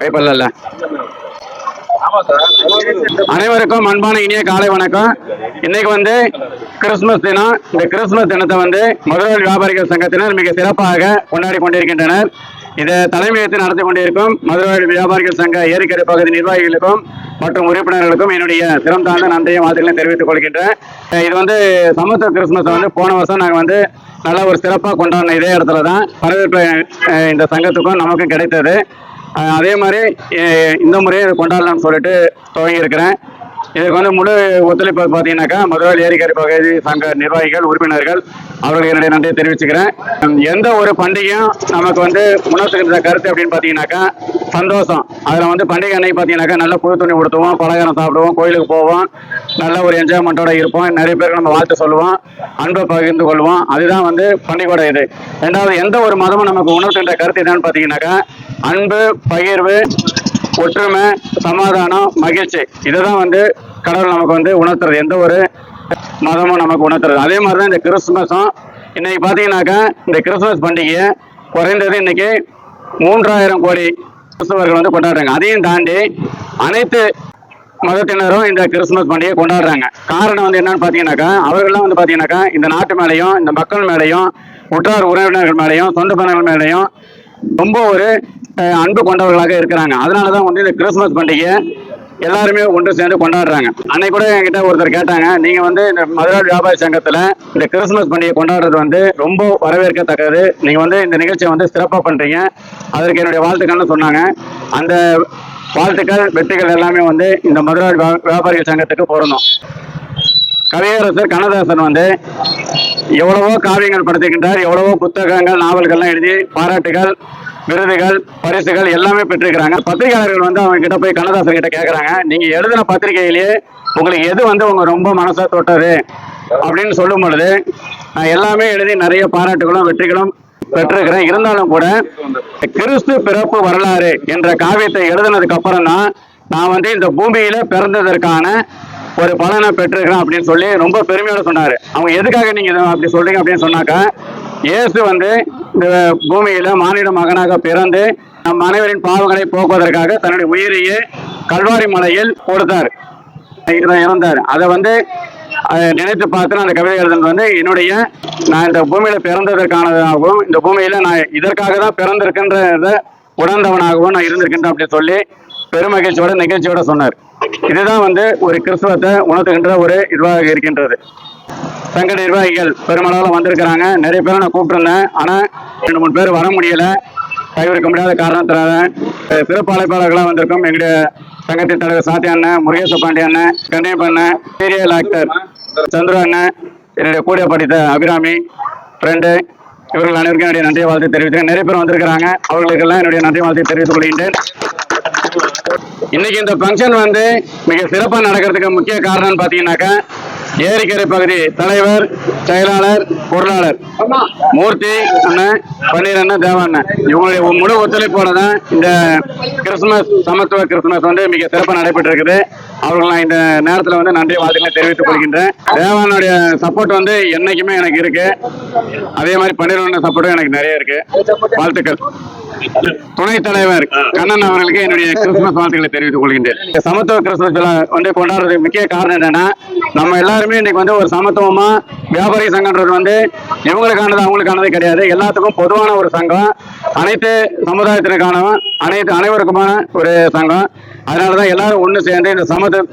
கைப்பல்ல அனைவருக்கும் அன்பான இனிய காலை வணக்கம். இன்னைக்கு வந்து கிறிஸ்துமஸ் தினம். இந்த கிறிஸ்துமஸ் தினத்தை வந்து மதுரை வியாபாரிகள் சங்கத்தினர் மிக சிறப்பாக கொண்டாடி கொண்டிருக்கின்றனர். இதை தலைமையேற்று நடத்தி கொண்டிருக்கும் மதுரை வியாபாரிகள் சங்க ஏரிக்கரை பகுதி நிர்வாகிகளுக்கும் மற்றும் உறுப்பினர்களுக்கும் என்னுடைய சிரம் தாழ்ந்த நன்றியும் வாழ்த்துக்களையும் தெரிவித்துக் கொள்கின்றேன். இது வந்து சமத்துவ கிறிஸ்துமஸ் வந்து போன வருஷம் நாங்கள் வந்து நல்ல ஒரு சிறப்பாக கொண்டாடின இதே இடத்துல தான் வரவேற்பு இந்த சங்கத்துக்கும் நமக்கும் கிடைத்தது. அதே மாதிரி இந்த முறையும் கொண்டாடலாம்னு சொல்லிட்டு துவங்கியிருக்கிறேன். இதுக்கு வந்து முழு ஒத்துழைப்பு பார்த்தீங்கன்னாக்கா மதுரை ஏரிக்கரை பகுதி சங்க நிர்வாகிகள் உறுப்பினர்கள் அவர்களுக்கு என்னுடைய நன்றியை தெரிவிச்சுக்கிறேன். எந்த ஒரு பண்டிகையும் நமக்கு வந்து உணர்த்துகின்ற கருத்து அப்படின்னு பார்த்தீங்கன்னாக்கா சந்தோஷம். அதில் வந்து பண்டிகை அன்னைக்கு பார்த்தீங்கன்னாக்கா நல்ல புது துணி கொடுத்துவோம் பலகாரம் சாப்பிடுவோம் கோயிலுக்கு போவோம் நல்ல ஒரு என்ஜாய்மெண்ட்டோட இருப்போம் நிறைய பேருக்கு நம்ம வாழ்த்து சொல்லுவோம் அன்பை பகிர்ந்து கொள்வோம். அதுதான் வந்து பண்டிகையோட இது. ரெண்டாவது எந்த ஒரு மதமும் நமக்கு உணர்த்துகின்ற கருத்து என்னன்னு பார்த்தீங்கன்னாக்கா அன்பு பகிர்வு ஒற்றுமை சமாதானம் மகிழ்ச்சி. இதுதான் வந்து கடவுள் நமக்கு வந்து உணர்த்துறது. எந்த ஒரு மதமும் நமக்கு உணர்த்துறது. அதே மாதிரி தான் இந்த கிறிஸ்துமஸும். இன்னைக்கு பார்த்தீங்கன்னாக்கா இந்த கிறிஸ்துமஸ் பண்டிகையை குறைந்தது இன்னைக்கு மூன்றாயிரம் கோடி கிறிஸ்தவர்கள் வந்து கொண்டாடுறாங்க. அதையும் தாண்டி அனைத்து மதத்தினரும் இந்த கிறிஸ்துமஸ் பண்டிகையை கொண்டாடுறாங்க. காரணம் வந்து என்னன்னு பார்த்தீங்கன்னாக்கா அவர்கள்லாம் வந்து பார்த்தீங்கன்னாக்கா இந்த நாட்டு மேலேயும் இந்த மக்கள் மேலேயும் உற்றார் உறவினர்கள் மேலேயும் சொந்த பந்தங்கள் மேலேயும் ரொம்ப ஒரு அன்பு கொண்டவர்களாக இருக்கிறாங்க. அதனால தான் வந்து இந்த கிறிஸ்மஸ் பண்டிகை எல்லாருமே ஒன்று சேர்ந்து கொண்டாடுறாங்க. அன்னைக்கு கூட என்கிட்ட ஒருத்தர் கேட்டாங்க நீங்க வந்து இந்த மதுரை வியாபாரி சங்கத்துல இந்த கிறிஸ்துமஸ் பண்டிகை கொண்டாடுறது வந்து ரொம்ப வரவேற்கத்தக்கது. நீங்க வந்து இந்த நிகழ்ச்சியை வந்து சிறப்பாக பண்றீங்க. அதற்கு என்னுடைய வாழ்த்துக்கள்னு சொன்னாங்க. அந்த வாழ்த்துக்கள் வெற்றிகள் எல்லாமே வந்து இந்த மதுரை வியா- வியாபாரிகள் சங்கத்துக்கு பொருந்தும். கவியரசர் கண்ணதாசன் வந்து எவ்வளவோ காவியங்கள் படுத்துகின்றார் எவ்வளவோ புத்தகங்கள் நாவல்கள்லாம் எழுதி பாராட்டுகள் விருதுகள் பரிசுகள் எல்லாமே பெற்றிருக்கிறாங்க. பத்திரிகையாளர்கள் வந்து அவங்க கிட்ட போய் கண்ணதாசன் கிட்ட கேட்கறாங்க நீங்க எழுதின பத்திரிகையிலேயே உங்களுக்கு எது வந்து உங்க ரொம்ப மனசை தொட்டது அப்படின்னு சொல்லும் பொழுது நான் எல்லாமே எழுதி நிறைய பாராட்டுகளும் வெற்றிகளும் பெற்றிருக்கிறேன். இருந்தாலும் கூட கிறிஸ்து பிறப்பு வரலாறு என்ற காவியத்தை எழுதினதுக்கு அப்புறம் தான் நான் வந்து இந்த பூமியில பிறந்ததற்கான ஒரு பலனை பெற்றிருக்கிறேன் அப்படின்னு சொல்லி ரொம்ப பெருமையோட சொன்னார். அவங்க எதுக்காக நீங்கள் அப்படி சொல்கிறீங்க அப்படின்னு சொன்னாக்கா இயேசு வந்து இந்த பூமியில் மானிட மகனாக பிறந்து நம் அனைவரின் பாவங்களை போக்குவதற்காக தன்னுடைய உயிரையே கல்வாரி மலையில் கொடுத்தார். இறந்தார். அதை வந்து நினைத்து பார்த்து நான் அந்த கவிதை எழுதுனது வந்து என்னுடைய நான் இந்த பூமியில் பிறந்ததற்கானதாகவும் இந்த பூமியில் நான் இதற்காக தான் பிறந்திருக்கின்றத உணர்ந்தவனாகவும் நான் இருந்திருக்கின்றேன் அப்படின்னு சொல்லி பெருமகிழ்ச்சியோட நிகழ்ச்சியோட சொன்னார். இதுதான் வந்து ஒரு கிறிஸ்துவத்தை உணர்த்துகின்ற ஒரு இதுவாக இருக்கின்றது. சங்க நிர்வாகிகள் பெருமளவில் வந்திருக்கிறாங்க. நிறைய பேரை நான் கூப்பிட்டுருந்தேன். ஆனால் ரெண்டு மூணு பேர் வர முடியல. கைவிருக்க முடியாத காரணத்தினால சிறப்பு அழைப்பாளர்களாக வந்திருக்கோம் எங்களுடைய சங்கத்தின் தலைவர் சாத்தி அண்ணன் முருகேச பாண்டிய அண்ணன் கண்ணையப்ப அண்ணன் சீரியல் ஆக்டர் சந்திர அண்ணன் என்னுடைய கூட படித்த அபிராமி ஃப்ரெண்டு இவர்கள் அனைவருக்கும் என்னுடைய நன்றி வாழ்த்து தெரிவித்தேன் நிறைய பேர் வந்திருக்கிறாங்க. அவர்களுக்கெல்லாம் என்னுடைய நன்றி வாழ்த்து தெரிவித்துக் கொள்கின்றேன். இன்னைக்கு இந்த ஃபங்க்ஷன் வந்து மிக சிறப்பாக நடக்கிறதுக்கு முக்கிய காரணம்னு பார்த்தீங்கன்னாக்கா ஏரிக்கரை பகுதி தலைவர் செயலாளர் பொருளாளர். மூர்த்தி அண்ணன் பன்னீர் அண்ணன் தேவ அண்ணன். இவங்களுடைய முழு ஒத்துழைப்போட தான் இந்த கிறிஸ்துமஸ் சமத்துவ கிறிஸ்துமஸ் வந்து மிக சிறப்பாக நடைபெற்று இருக்குது அவர்கள் நான் இந்த நேரத்தில் வந்து நன்றி வாழ்த்துக்களை தெரிவித்துக் கொள்கின்றேன். தேவானுடைய சப்போர்ட் வந்து என்னைக்குமே எனக்கு இருக்கு. அதே மாதிரி பன்னீர் அண்ணன் சப்போர்ட்டும் எனக்கு நிறைய இருக்கு. வாழ்த்துக்கள். துணைத் தலைவர் கண்ணன் அவர்களுக்கு என்னுடைய கிறிஸ்துமஸ் வாழ்த்துக்களை தெரிவித்துக் கொள்கின்றேன். சமத்துவ கிறிஸ்துமஸ் வந்து கொண்டாடுறதுக்கு முக்கிய காரணம் என்னன்னா நம்ம எல்லாருமே இன்னைக்கு வந்து ஒரு சமத்துவமா வியாபாரி சங்கம்ன்றது வந்து இவங்களுக்கானது அவங்களுக்கானது கிடையாது. எல்லாத்துக்கும் பொதுவான ஒரு சங்கம். அனைத்து சமுதாயத்தினருக்கான அனைத்து அனைவருக்குமான ஒரு சங்கம். அதனாலதான் எல்லாரும் ஒண்ணு சேர்ந்து இந்த சமத்துவ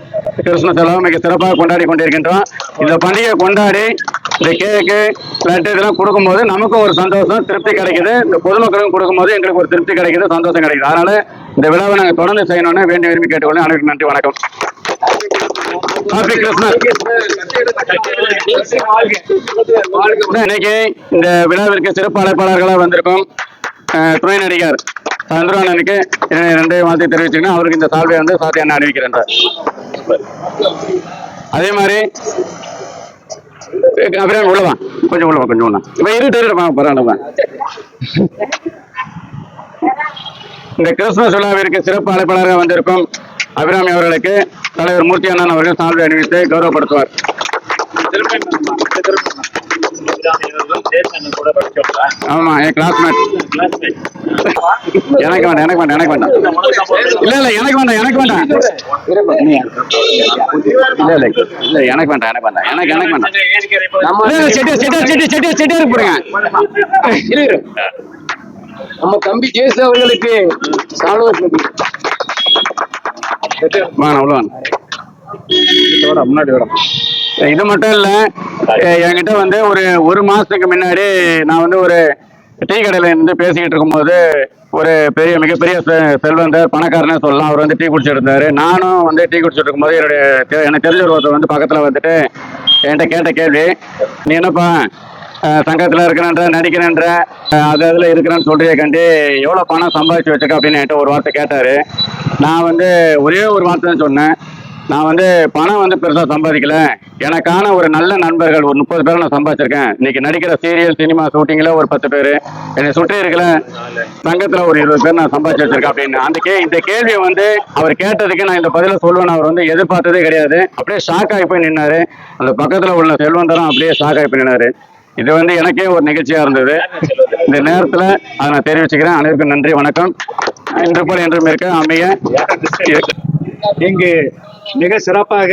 கிறிஸ்துமஸ் விழாவை மிக சிறப்பாக கொண்டாடி கொண்டிருக்கின்றோம். இந்த பண்டிகையை கொண்டாடி இந்த கேக்கு லட்டு இதெல்லாம் கொடுக்கும்போது நமக்கும் ஒரு சந்தோஷம் திருப்தி கிடைக்குது. இந்த பொதுமக்களுக்கும் கொடுக்கும்போது எங்களுக்கு ஒரு திருப்தி கிடைக்குது சந்தோஷம் கிடைக்குது. அதனால இந்த விழாவை நாங்கள் தொடர்ந்து செய்யணும்னு வேண்டி விரும்பி கேட்டுக்கொள்ள அனைவருக்கும் நன்றி வணக்கம். இன்னைக்கு இந்த விழாவிற்கு சிறப்பு அழைப்பாளர்களாக வந்திருக்கும். துணை நடிகர் சந்திரவனனுக்கு என்னுடைய ரெண்டு வார்த்தை தெரிவிச்சுக்கணும் அவருக்கு இந்த சால்வை வந்து சாத்தி அண்ணன் அறிவிக்கிறேன் அதே மாதிரி அப்படியே உள்ளவா கொஞ்சம் உள்ளவா கொஞ்சம் உள்ள இப்போ இருட்டு இருப்பா பரவாயில்ல இந்த கிறிஸ்துமஸ் விழாவிற்கு சிறப்பு அழைப்பாளராக வந்திருக்கும் அபிராமி அவர்களுக்கு தலைவர் மூர்த்தி அண்ணன் அவர்கள் சால்வை அணிவித்து கௌரவப்படுத்துவார். ஆமா என் கிளாஸ்மேட் எனக்கு வேண்டாம் எனக்கு வேண்டாம் எனக்கு வேண்டாம். இல்ல இல்ல எனக்கு வேண்டாம் எனக்கு வேண்டாம். இல்ல இல்ல இல்ல எனக்கு வேண்டாம் எனக்கு வேண்டாம் எனக்கு எனக்கு வேண்டாம். செட்டியார் செட்டியார் செட்டியார் செட்டியார் செட்டியாருக்கு போடுங்க. நம்ம தம்பி ஜேசு அவர்களுக்கு சால்வா வாங்க வாங்க முன்னாடி வரும் இது மட்டும் இல்ல என்கிட்ட வந்து ஒரு ஒரு மாசத்துக்கு முன்னாடி நான் வந்து ஒரு டீ கடையில் இருந்து பேசிக்கிட்டு இருக்கும்போது ஒரு பெரிய மிகப்பெரிய செ- செல்வந்தர் பணக்காரனே சொல்லலாம். அவர் வந்து டீ குடிச்சிட்டு நானும் வந்து டீ குடிச்சிட்டு இருக்கும்போது என்னுடைய எனக்கு தெரிஞ்ச ஒருத்தர் வந்து பக்கத்தில் வந்துட்டு என்கிட்ட கேட்ட கேள்வி நீ என்னப்பா சங்கத்தில் இருக்கிறன்ற நடிக்கிறன்ற அது அதில் இருக்கிறேன்னு சொல்றிய கண்டி எவ்வளோ பணம் சம்பாதிச்சு வச்சிருக்க? அப்படின்னு என்கிட்ட ஒரு வார்த்தை கேட்டார். நான் வந்து ஒரே ஒரு வார்த்தை தான் சொன்னேன். நான் வந்து பணம் வந்து பெருசாக சம்பாதிக்கல. எனக்கான ஒரு நல்ல நண்பர்கள் ஒரு முப்பது பேர் நான் சம்பாதிச்சிருக்கேன். இன்னைக்கு நடிக்கிற சீரியல் சினிமா ஷூட்டிங்கில் ஒரு பத்து பேர். என்னை சுற்றி இருக்கிற சங்கத்தில் ஒரு இருபது பேர் நான் சம்பாதிச்சு வச்சிருக்கேன் அப்படின்னு. அந்த கே இந்த கேள்வியை வந்து அவர் கேட்டதுக்கு நான் இந்த பதிலை சொல்லுவேன் அவர் வந்து எதிர்பார்த்ததே கிடையாது. அப்படியே ஷாக் ஆகி போய் நின்னாரு. அந்த பக்கத்தில் உள்ள செல்வந்தரம் அப்படியே ஷாக் ஆகி போய் நின்னாரு. இது வந்து எனக்கே ஒரு நிகழ்ச்சியாக இருந்தது. இந்த நேரத்தில் அதை நான் தெரிவிச்சுக்கிறேன். அனைவருக்கும் நன்றி வணக்கம். இன்று போல என்றும் இருக்க அமைய இங்கு மிக சிறப்பாக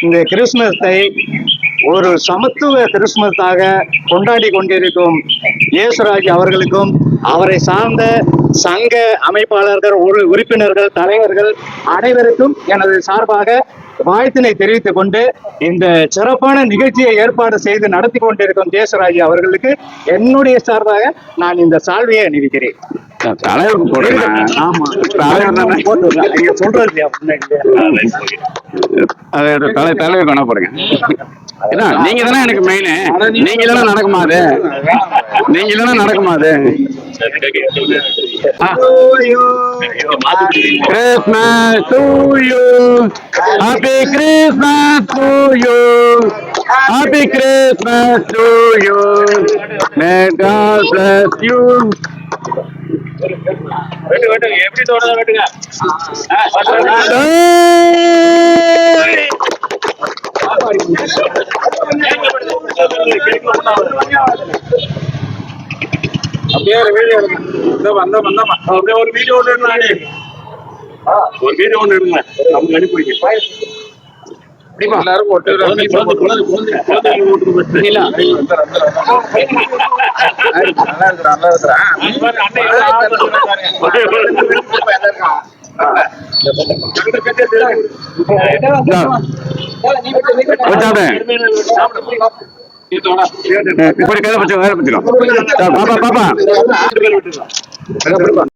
இந்த கிறிஸ்துமஸை ஒரு சமத்துவ கிறிஸ்துமஸாக கொண்டாடி கொண்டிருக்கும் இயேசுராஜ் அவர்களுக்கும் அவரை சார்ந்த சங்க அமைப்பாளர்கள் உறுப்பினர்கள் தலைவர்கள் அனைவருக்கும் எனது சார்பாக வாழ்த்தினை தெரிவித்துக் கொண்டு இந்த சிறப்பான நிகழ்ச்சியை ஏற்பாடு செய்து நடத்தி கொண்டிருக்கும் ஜேசுராஜ் அவர்களுக்கு என்னுடைய சார்பாக நான் இந்த சால்வையை அணிவிக்கிறேன். தலைவருக்கு போடுறேன் ஆமா. தலைவர். நீங்க சொல்றது? அது தலை தலைவர் கொண்டு போடுங்க. நீங்க தானே எனக்கு மெயின் நீங்க இல்லைன்னா நடக்குமா அது? நீங்க இல்லைன்னா நடக்குமா அது? Christmas to you happy Christmas to you happy Christmas to you may God bless you அப்படியே ஒரு வீடியோ எடுங்க. வந்த வந்தமா அப்படியே ஒரு வீடியோ ஒன்று இருந்தானே ஒரு வீடியோ ஒன்று இருங்க நம்ம அனுப்பி எல்லாரும் வச்சாதே இப்படி கையில வச்சு கையில வச்சுக்கோ பாப்பா பாப்பா